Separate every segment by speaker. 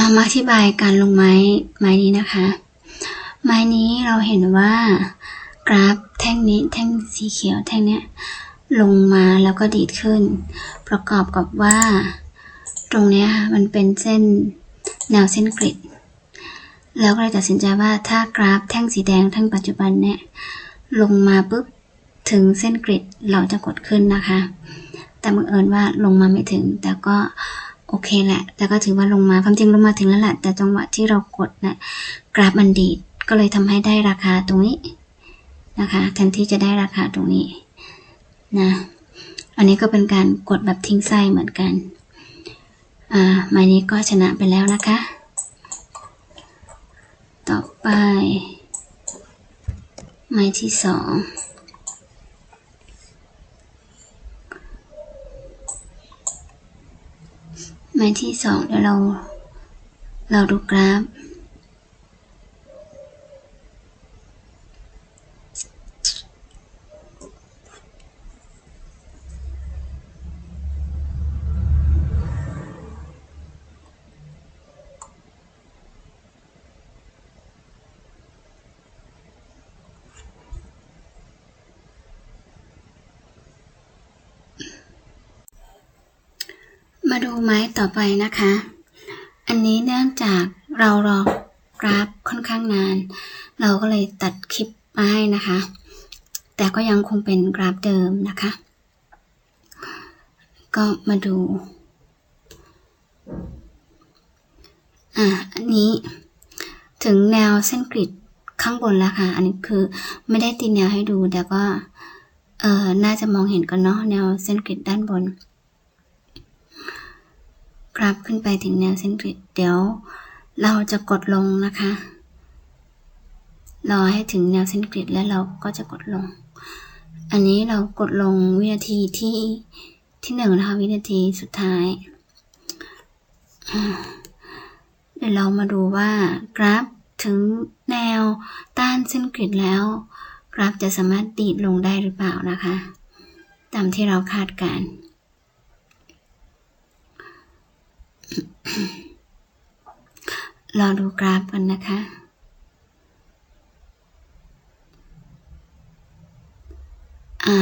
Speaker 1: เอามาอธิบายการลงไม้ไม้นี้นะคะ ไม้นี้เราเห็นว่ากราฟแท่งนี้แท่งสีเขียวแท่งเนี้ยลงมาแล้วก็ดีดขึ้น ประกอบกับว่า ตรงเนี้ยค่ะมันเป็นเส้นแนวเส้นกริดแล้วก็เลยตัดสินใจว่าถ้ากราฟแท่งสีแดงแท่งปัจจุบันเนี่ยลงมาปุ๊บถึงเส้นกริดเราจะกดขึ้นนะคะ แต่บังเอิญว่าลงมาไม่ถึง แต่ก็ โอเคแหละ แต่ก็ถือว่าลงมาความจริงลงมาถึงแล้วแหละ แต่จังหวะที่เรากดนะกราฟมันดีดก็เลยทำให้ได้ราคาตรงนี้นะคะแทนที่จะได้ราคาตรงนี้นะ อันนี้ก็เป็นการกดแบบทิ้งไส้เหมือนกัน อ่าหมายนี้ก็ชนะไปแล้วนะคะ ต่อไปหมายที่สอง ไมาที่สองเดี๋ยวเรา เราดูกราฟ มาดูไม้ต่อไปนะคะ อันนี้เนื่องจากเรารอกราฟค่อนข้างนาน เราก็เลยตัดคลิปมาให้นะคะ แต่ก็ยังคงเป็นกราฟเดิมนะคะ ก็มาดู อะ อันนี้ถึงแนวเส้นกริดข้างบนแล้วค่ะ อันนี้คือไม่ได้ตีแนวให้ดู แต่ก็ เออน่าจะมองเห็นกันเนาะแนวเส้นกริดด้านบน ราฟขึ้นไปถึงแนวเส้นกริดเดี๋ยวเราจะกดลงนะคะ รอให้ถึงแนวเส้นกริดแล้วเราก็จะกดลง อันนี้เรากดลงวินาทีที่ที่หนึ่งนะคะวินาทีสุดท้าย เดี๋ยวเรามาดูว่ากราฟถึงแนวต้านเส้นกริดแล้ว กราฟจะสามารถดีดลงได้หรือเปล่านะคะ ตามที่เราคาดการณ์ รอดูกราฟกันนะคะ อ่า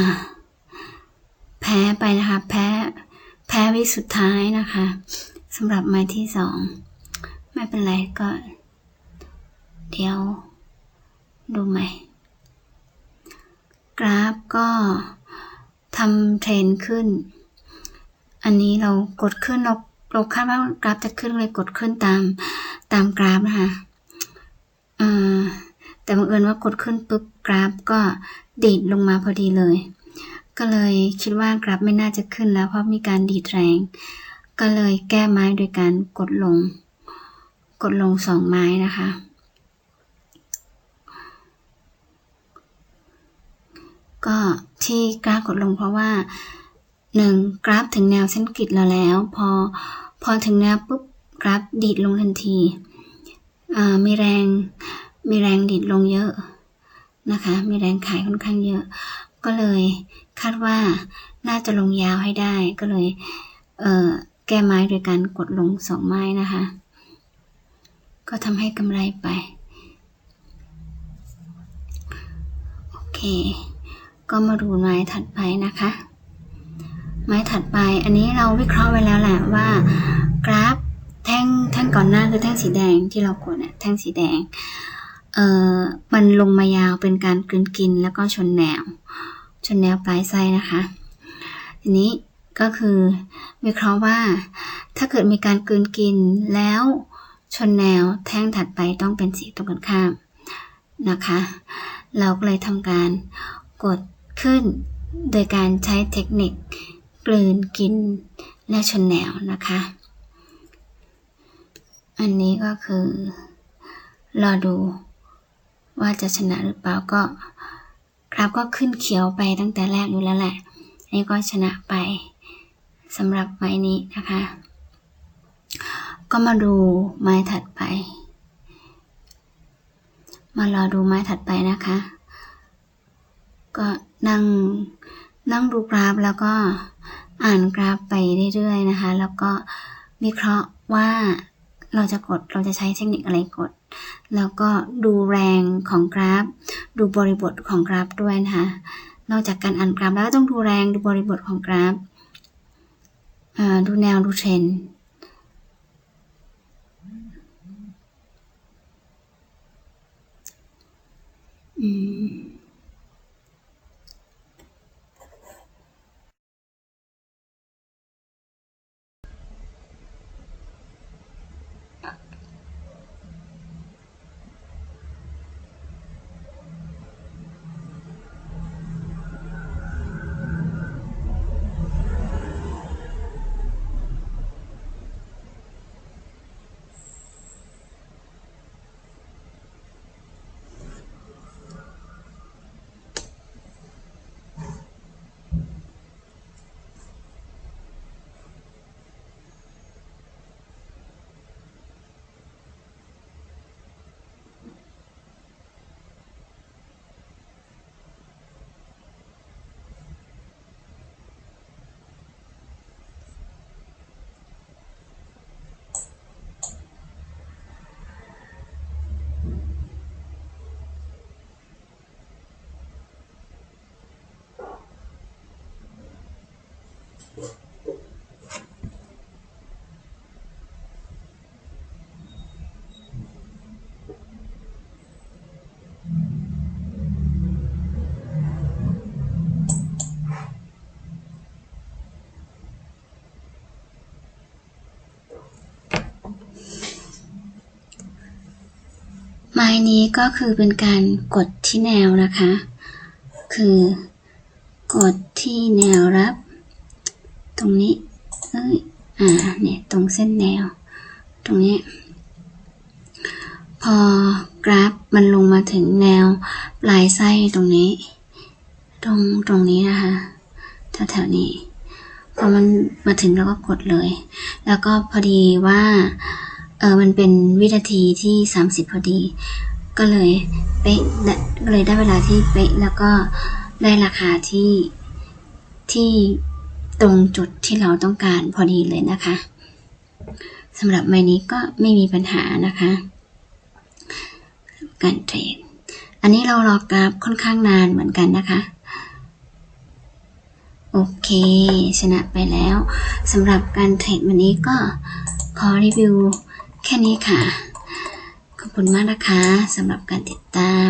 Speaker 1: แพ้ไปนะคะ แพ้ แพ้วิสุดท้ายนะคะสำหรับไม้ที่สอง ไม่เป็นไรก็ เดี๋ยว ดูใหม่ กราฟก็ทำเทรนขึ้น อันนี้เรากดขึ้นเรา เราคาดว่ากราฟจะขึ้นเลยกดขึ้นตามตามกราฟนะคะแต่บังเอิญว่ากดขึ้นปุ๊บกราฟก็ดีดลงมาพอดีเลย ก็เลยคิดว่ากราฟไม่น่าจะขึ้นแล้วเพราะมีการดีดแรง ก็เลยแก้ไม้โดยการกดลง กดลงสองไม้นะคะ ก็ที่กราฟกดลงเพราะว่า หนึ่งกราฟถึงแนวเส้นกริดเราแล้ว พอพอถึงแนวปุ๊บกราฟดีดลงทันทีอ่ามีแรงมีแรงดีดลงเยอะนะคะ มีแรงขายค่อนข้างเยอะ ก็เลยคาดว่าน่าจะลงยาวให้ได้ก็เลยเแก้ไม้โดยการกดลงสองไม้นะคะ ก็ทำให้กำไรไป โอเค ก็มาดูไม้ถัดไปนะคะ ไม้ถัดไป อันนี้เราวิเคราะห์ไว้แล้วแหละว่ากราฟแท่งแท่งก่อนหน้าคือแท่งสีแดงที่เรากดเนี่ยแท่งสีแดงเอ่อมันลงมายาวเป็นการกลืนกินแล้วก็ชนแนว ชนแนวปลายไส้นะคะทีนี้ก็คือวิเคราะห์ว่าถ้าเกิดมีการกลืนกินแล้วชนแนวแท่งถัดไปต้องเป็นสีตรงกันข้ามนะคะ เราก็เลยทำการกดขึ้นโดยการใช้เทคนิค กลืนกินและชนแนวนะคะ อันนี้ก็คือ รอดูว่าจะชนะหรือเปล่าก็กราฟก็ขึ้นเขียวไปตั้งแต่แรกอยู่แล้วแหละ อันนี้ก็ชนะไปสำหรับไม้นี้นะคะ ก็มาดูไม้ถัดไป มารอดูไม้ถัดไปนะคะ ก็นั่ง นั่งดูกราฟแล้วก็อ่านกราฟไปเรื่อยๆนะคะ แล้วก็วิเคราะห์ว่าเราจะกดเราจะใช้เทคนิคอะไรกด แล้วก็ดูแรงของกราฟ ดูบริบทของกราฟด้วยนะคะนอกจากการอ่านกราฟแล้วต้องดูแรงดูบริบทของกราฟดูแนวดูเทรน ไม้นี้ก็คือเป็นการกดที่แนวนะคะ คือกดที่แนวรับ ตรงนี้ เอ้ย อ่า เนี่ย ตรงเส้นแนว ตรงนี้ พอกราฟมันลงมาถึงแนวปลายไส้ตรงนี้ ตรง ตรงนี้นะคะ แถวๆนี้ พอมันมาถึงเราก็กดเลย แล้วก็พอดีว่า เออ มันเป็นวินาทีที่ 30 พอดี ก็เลยเป๊ะและก็เลยได้เวลาที่เป๊ะ แล้วก็ได้ราคาที่ที่ ตรงจุดที่เราต้องการพอดีเลยนะคะสำหรับไม้นี้ก็ไม่มีปัญหานะคะ การเทรด อันนี้เรารอกราฟค่อนข้างนานเหมือนกันนะคะ โอเค ชนะไปแล้วสำหรับการเทรดวันนี้ก็ขอรีวิวแค่นี้ค่ะ ขอบคุณมากนะคะสำหรับการติดตาม